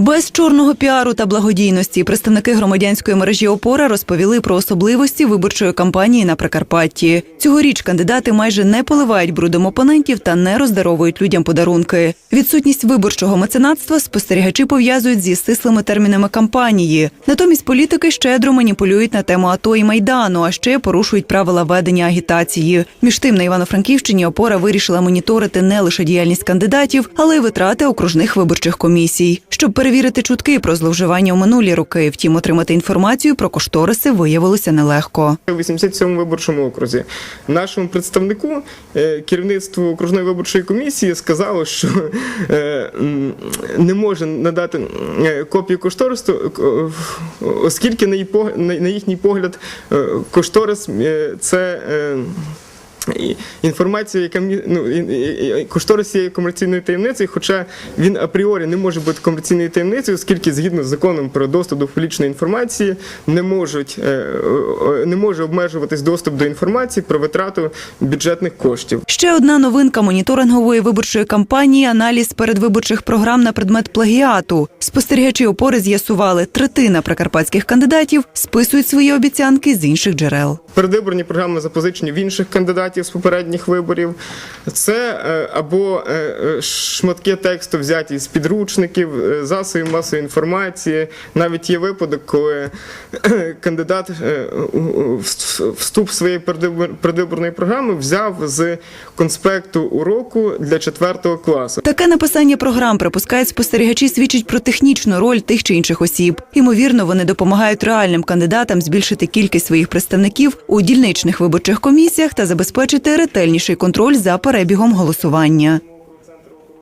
Без чорного піару та благодійності представники громадянської мережі Опора розповіли про особливості виборчої кампанії на Прикарпатті. Цьогоріч кандидати майже не поливають брудом опонентів та не роздаровують людям подарунки. Відсутність виборчого меценатства спостерігачі пов'язують зі стислими термінами кампанії. Натомість політики щедро маніпулюють на тему АТО і майдану, а ще порушують правила ведення агітації. Між тим на Івано-Франківщині опора вирішила моніторити не лише діяльність кандидатів, але й витрати окружних виборчих комісій, щоб перевірити чутки про зловживання у минулі роки. Втім, отримати інформацію про кошториси виявилося нелегко. У 87-му виборчому окрузі нашому представнику е, керівництво окружної виборчої комісії сказало, що е, не може надати е, копію кошторису, оскільки на їхній погляд кошторис це. Інформація, яка ну, кошторис є комерційною таємницею, хоча він апріорі не може бути комерційною таємницею, оскільки згідно з законом про доступ до публічної інформації не можуть е, не може обмежуватись доступ до інформації про витрату бюджетних коштів. Ще одна новинка моніторингової виборчої кампанії аналіз передвиборчих програм на предмет плагіату. Спостерігачі опори з'ясували, третина прикарпатських кандидатів списують свої обіцянки з інших джерел. Передвиборні програми запозичені в інших кандидатів з попередніх виборів. Це е, або е, е, шматки тексту взяті з підручників, засобів масової інформації. Навіть є випадок, коли кандидат вступ своєї передвибор- передвиборної програми взяв з конспекту уроку для 4 класу. Таке написання програм, припускають спостерігачі, свідчить про технічну роль тих чи інших осіб. Ймовірно, вони допомагають реальним кандидатам збільшити кількість своїх представників у дільничних виборчих комісіях та забезпечити ретельніший контроль за перебігом голосування.